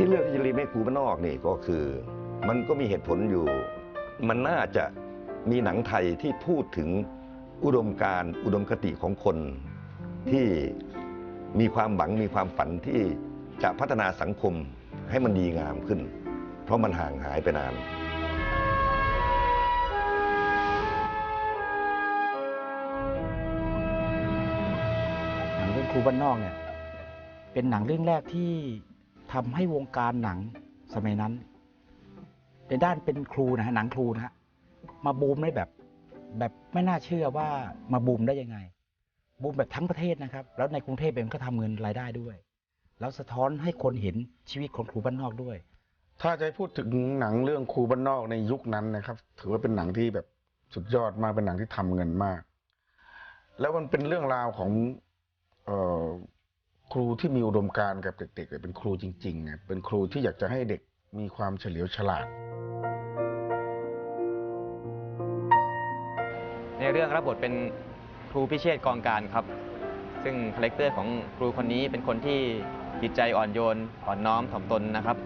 ที่เลือกที่จะรีเมคครูบ้านนอกนี่ก็คือมันก็มีเหตุผลอยู่ มันน่าจะมีหนังไทยที่พูดถึงอุดมการณ์อุดมคติของคนที่มีความหวังมีความฝันที่จะพัฒนาสังคมให้มันดีงามขึ้น เพราะมันห่างหายไปนานหนังเรื่องครูบ้านนอกเนี่ยเป็นหนังเรื่องแรกที่ ทำให้วงการหนังสมัยนั้น ในด้านเป็นครูนะฮะหนังครูนะฮะมาบูมได้แบบ แบบไม่น่าเชื่อว่ามาบูมได้ยังไง บูมแบบทั้งประเทศนะครับ แล้วในกรุงเทพเองก็ทำเงินรายได้ด้วย แล้วสะท้อนให้คนเห็นชีวิตของครูบ้านนอกด้วย ถ้าจะพูดถึงหนังเรื่องครูบ้านนอกในยุคนั้นนะครับ ถือว่าเป็นหนังที่แบบสุดยอดมากเป็นหนังที่ทำเงินมาก แล้วมันเป็นเรื่องราวของ เออ ครูที่มีอุดมการณ์กับเด็กๆเป็นครูจริงๆเนี่ยเป็นครูที่อยากจะให้เด็กมีความเฉลียวฉลาด ในเรื่องรับบทเป็นครูพิเชษกองการครับ ซึ่งคาแรคเตอร์ของครูคนนี้เป็นคนที่จิตใจอ่อนโยนอ่อนน้อมถ่อมตนนะครับ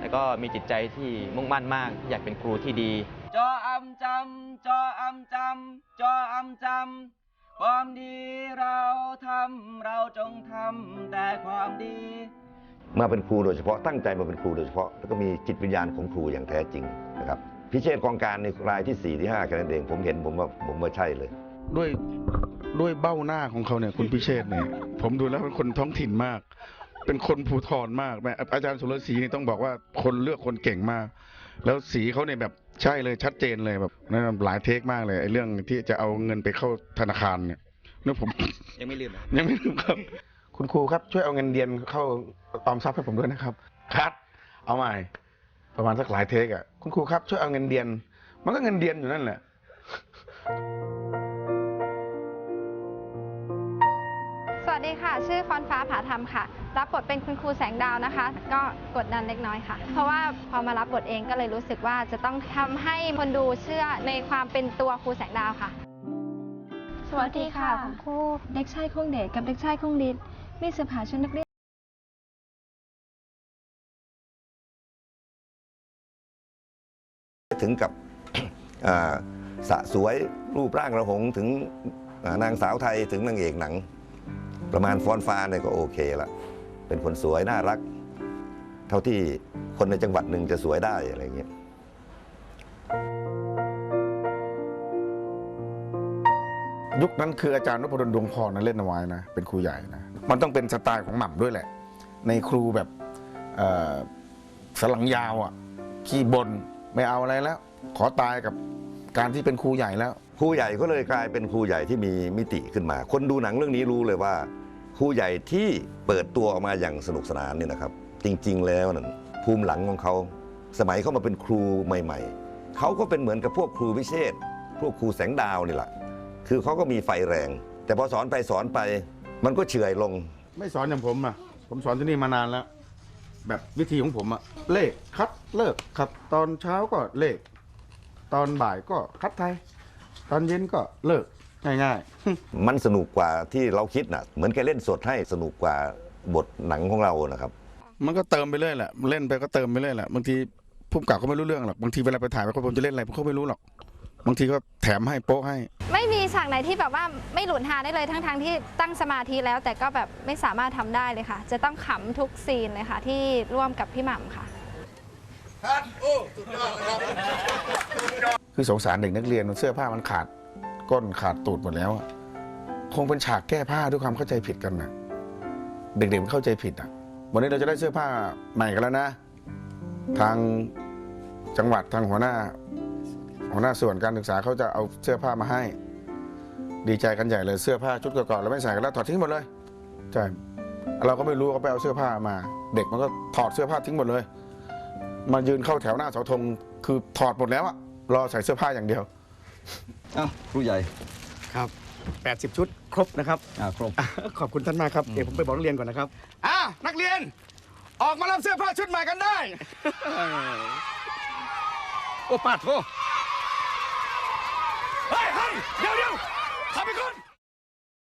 แล้วก็มีจิตใจที่มุ่งมั่นมากที่อยากเป็นครูที่ดี จออำจำจออำจำจออำจำ ความดีเราทำเราจงทำแต่ความดี มาเป็นครูโดยเฉพาะตั้งใจมาเป็นครูโดยเฉพาะแล้วก็มีจิตวิญญาณของครูอย่างแท้จริงนะครับพิเชษกองการในรายที่ 4 ที่5แค่นั้นเองผมเห็นผมว่าผมว่าใช่เลย ด้วยด้วยเบ้าหน้าของเขาเนี่ยคุณพิเชษเนี่ยผมดูแล้วเป็นคนท้องถิ่นมาก เป็นคนภูทรมากแม่อาจารย์สุรศรีนี่ต้องบอกว่าคนเลือกคนเก่งมาก แล้วสีเขาเนี่ยแบบ ใช่เลยชัดเจนเลยแบบนั่นหลายเทคมากเลยไอ้เรื่องที่จะเอาเงินไปเข้าธนาคารเนี่ยนี่ผม ยังไม่ลืมยังไม่ลืมครับ คุณครูครับช่วยเอาเงินเดือนเข้าออมทรัพย์ให้ผมด้วยนะครับคัดเอาใหม่ ประมาณสักหลายเทคอะคุณครูครับช่วยเอาเงินเดือนมันก็เงินเดือนอยู่นั่นแหละสวัสดีค่ะ ชื่อพรฟ้าผาธรรมค่ะ รับบทเป็นคุณครูแสงดาวนะคะ ก็กดดันเล็กน้อยค่ะ เพราะว่าพอมารับบทเองก็เลยรู้สึกว่าจะต้องทำให้คนดูเชื่อในความเป็นตัวครูแสงดาวค่ะ สวัสดีค่ะคุณครูเด็กชายคงเดชกับเด็กชายคงดิดมีเสื้อผ้าชุดนักเรียนถึงกับอ่าสะสวยรูปร่างระหงถึงอ่านางสาวไทยถึงนางเอกหนัง ประมาณฟ้อนฟ้าเนี่ยก็โอเคละ เป็นคนสวยน่ารัก เท่าที่คนในจังหวัดหนึ่งจะสวยได้อะไรเงี้ยยุคนั้นคืออาจารย์นพดลดวงพรนะเล่นเอาไว้นะ เป็นครูใหญ่นะ มันต้องเป็นสไตล์ของหม่ำด้วยแหละ ในครูแบบเอ่อสลังยาวอะ ขี้บนไม่เอาอะไรแล้ว ขอตายกับการที่เป็นครูใหญ่แล้ว ครูใหญ่ก็เลยกลายเป็นครูใหญ่ที่มีมิติขึ้นมา คนดูหนังเรื่องนี้รู้เลยว่า ครูใหญ่ที่เปิดตัวออกมาอย่างสนุกสนานเนี่ยนะครับ จริงๆ แล้วนั่นภูมิหลังของเขาสมัยเขามาเป็นครูใหม่ ๆ เขาก็เป็นเหมือนกับพวกครูพิเชษพวกครูแสงดาวนี่แหละคือเขาก็มีไฟแรง แต่พอสอนไปสอนไป มันก็เฉื่อยลง ไม่สอนอย่างผมอะผมสอนที่นี่มานานแล้ว แบบวิธีของผมอะเลขคัดเลิกครับ ตอนเช้าก็เลข ตอนบ่ายก็คัดไทย ตอนเย็นก็เลิก ง่ายๆ มันสนุกกว่าที่เราคิดนะเหมือนแกเล่นสดให้สนุกกว่าบทหนังของเรานะครับ มันก็เติมไปเรื่อยแหละเล่นไปก็เติมไปเรื่อยแหละบางทีผู้กำกับก็ไม่รู้เรื่องหรอกบางทีเวลาไปถ่ายไปคนผมจะเล่นอะไรผมก็ไม่รู้หรอกบางทีก็แถมให้โป๊ะให้ ไม่มีฉากไหนที่แบบว่าไม่หลุดหาได้เลยทั้งๆที่ตั้งสมาธิแล้ว แต่ก็แบบไม่สามารถทำได้เลยค่ะ จะต้องขำทุกซีนเลยค่ะ ที่ร่วมกับพี่หม่ำค่ะคือสงสารเด็กนักเรียนเสื้อผ้ามันขาด ก้นขาดตูดหมดแล้วอะคงเป็นฉากแก้ผ้าด้วยความเข้าใจผิดกันนะเด็กๆมันเข้าใจผิดอะ วันนี้เราจะได้เสื้อผ้าใหม่กันแล้วนะ ทางจังหวัดทางหัวหน้า หัวหน้าส่วนการศึกษาเขาจะเอาเสื้อผ้ามาให้ ดีใจกันใหญ่เลยเสื้อผ้าชุดเก่าๆเราไม่ใส่กันแล้วถอดทิ้งหมดเลยใช่เราก็ไม่รู้เขาไปเอาเสื้อผ้ามา เด็กมันก็ถอดเสื้อผ้าทิ้งหมดเลย มายืนเข้าแถวหน้าเสาธงคือถอดหมดแล้วอะรอใส่เสื้อผ้าอย่างเดียว อ้าวครูใหญ่ครับ 80 ชุดครบนะครับ อ่าครบ ขอบคุณท่านมากครับ เดี๋ยวผมไปบอกนักเรียนก่อนนะครับอ่านักเรียน ออกมารับเสื้อผ้าชุดใหม่กันได้ โอ้ปาดโทเฮ้ยเฮ้ยเดี๋ยวเดี๋ยวขับไปก่อน